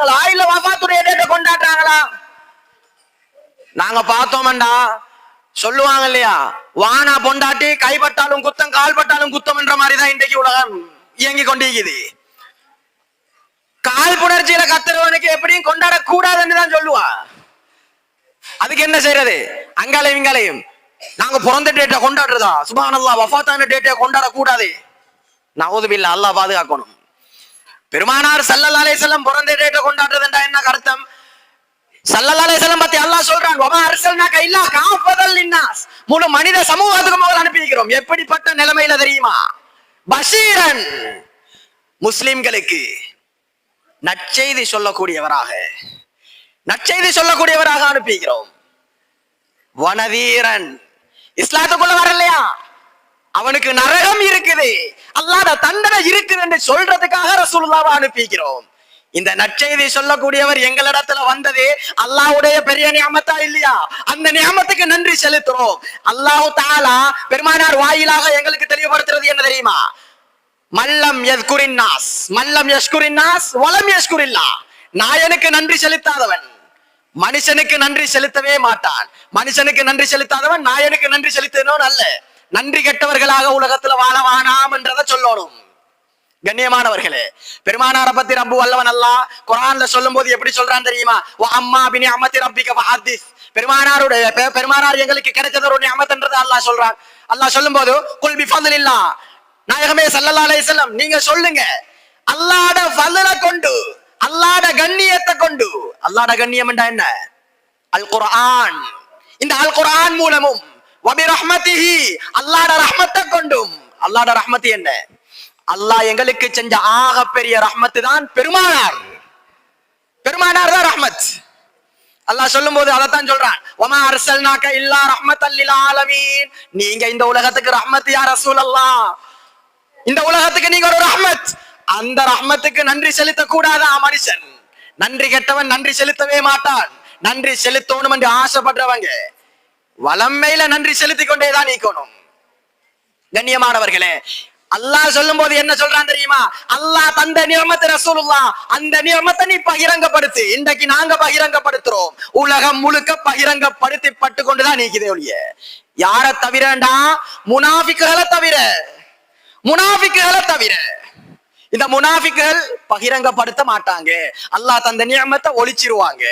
கொண்டாடுறாங்களா? இல்ல வஃபாத்துடைய டேட்டை கொண்டாடுறாங்களா? நாங்க பார்த்தோம்டா சொல்லுவாங்க இல்லையா? வானா பொண்டாட்டி கைப்பட்டாலும் குத்தம் கால்பட்டாலும் குத்தம் என்ற மாதிரி தான் இன்றைக்கு உலகம் இயங்கி கொண்டிருக்குது. கால் புணர்ச்சியில கத்துறவனுக்கு எப்படியும் கொண்டாட கூடாதுன்னு தான் சொல்லுவா. அதுக்கு என்ன செய்யறது அங்காலையும் இங்காலையும் நாங்க பிறந்த டேட்டை கொண்டாடுறதா? சுபானல்லா வஃபாத்தான டேட்டை கொண்டாட கூடாது நான் உதவி இல்ல அல்லா பாதுகாக்கணும். பெருமானார் சல்லல்லா அலைஹிஸ்ஸலாம் பிறந்த டேட்டை கொண்டாடுறதுண்டா என்ன அர்த்தம்? சல்லல்லா அலைஹிஸ்ஸலாம் பத்தி அல்லாஹ் சொல்றான் ஒமா அரசல்னா இல்லா காப்பதல் லின்னாஸ். முழு மனித சமூகத்துக்கு முதல் அனுப்பி எப்படிப்பட்ட நிலைமையில தெரியுமா? பஷீரன் முஸ்லிம்களுக்கு நற்செய்தி சொல்லக்கூடியவராக நற்செய்தி சொல்லக்கூடியவராக அனுப்பிக்கிறோம். வனவீரன். இஸ்லாத்துக்குள்ள வரலையா? அவனுக்கு நரகம் இருக்குது. அல்லாத தண்டனை இருக்குது என்று சொல்றதுக்காக ரசூலுல்லாவை அனுப்பிக்கிறோம். இந்த நற்செய்தி சொல்லக்கூடியவர் எங்களிடத்துல வந்தது அல்லாவுடைய பெரிய நியமத்தா இல்லையா? அந்த நியமத்துக்கு நன்றி செலுத்துறோம். அல்லாஹ் தாலா பெருமானார் வாயிலாக எங்களுக்கு தெளிவுபடுத்துறது என்ன தெரியுமா? மல்லம் யஸ்குரின் நாஸ் மல்லம் யஸ்குரின் நாஸ் வலம் யஸ்குரில்லா. நாயனுக்கு நன்றி செலுத்தாதவன். மனுஷனுக்கு நன்றி செலுத்தவே மாட்டான். மனுஷனுக்கு நன்றி செலுத்தாதவன் நாயனுக்கு நன்றி செலுத்தணும் அல்ல. நன்றி கெட்டவர்களாக உலகத்துல வாழ வானாம் என்றதை சொல்லணும். கண்ணியமானவர்களே பெருமானார பத்தி ரப்பு வல்லவன் அல்லா. குரான்ல சொல்லும் போது எப்படி சொல்றான் தெரியுமா? அம்மா பினி அம்மத்தி ரப்பிக்க பெருமானாருடைய பெருமானார் எங்களுக்கு கிடைச்சது ஒரு நியமத்ன்றது அல்லாஹ் சொல்றான். அல்லாஹ் சொல்லும் போது குல் பி இல்லா நாயகமே சல்லல்லா அலைஹி நீங்க சொல்லுங்க. அல்லாட ஃபضல கொண்டு அல்லாட கண்ணியத்தை கொண்டு. அல்லாஹ்ட கண்ணியம் என்ன? அல் குர்ஆன். இந்த அல் குர்ஆன் மூலமும் வபி அல்லாட ரஹ்மத்தை கொண்டும். அல்லாட ரஹ்மத்து என்ன? அல்லாஹ் எங்களுக்கு செஞ்ச ஆக பெரிய ரஹ்மத்து தான் பெருமானார். பெருமானார் தான் ரஹ்மத். அல்லாஹ் சொல்லும் போது அதைத்தான் சொல்றான். ஒமா அரசல்னாக்க இல்லா ரஹ்மத் அல்லில் ஆலமீன். நீங்க இந்த உலகத்துக்கு ரஹ்மத் யா ரசூல் இந்த உலகத்துக்கு நீங்க ஒரு ரஹ்மத். அந்த ரஹ்மத்துக்கு நன்றி செலுத்த கூடாதா மனுஷன்? நன்றி கெட்டவன் நன்றி செலுத்தவே மாட்டான். நன்றி செலுத்தணும் என்று ஆசைப்படுறவங்க. வளமையில நன்றி செலுத்திக் கொண்டேதான் நீக்கணும். கண்ணியமானவர்களே அல்லாஹ் சொல்லும் போது என்ன சொல்றான் தெரியுமா? அல்லாஹ் தந்த நியமத்தை சொல்லலாம் அந்த நியமத்தை நீ பகிரங்கப்படுத்து. இன்றைக்கு நாங்க பகிரங்கப்படுத்துறோம். உலகம் முழுக்க பகிரங்கப்படுத்தி பட்டு கொண்டுதான் நீக்குதே ஒழிய. யார தவிரண்டா? முனாஃபிக்குகளை தவிர. முனாஃபிக்குகளை தவிர. இந்த முனாஃபிக்குகள் பகிரங்கப்படுத்த மாட்டாங்க. அல்லாஹ் தந்த நியமத்தை ஒழிச்சிருவாங்க.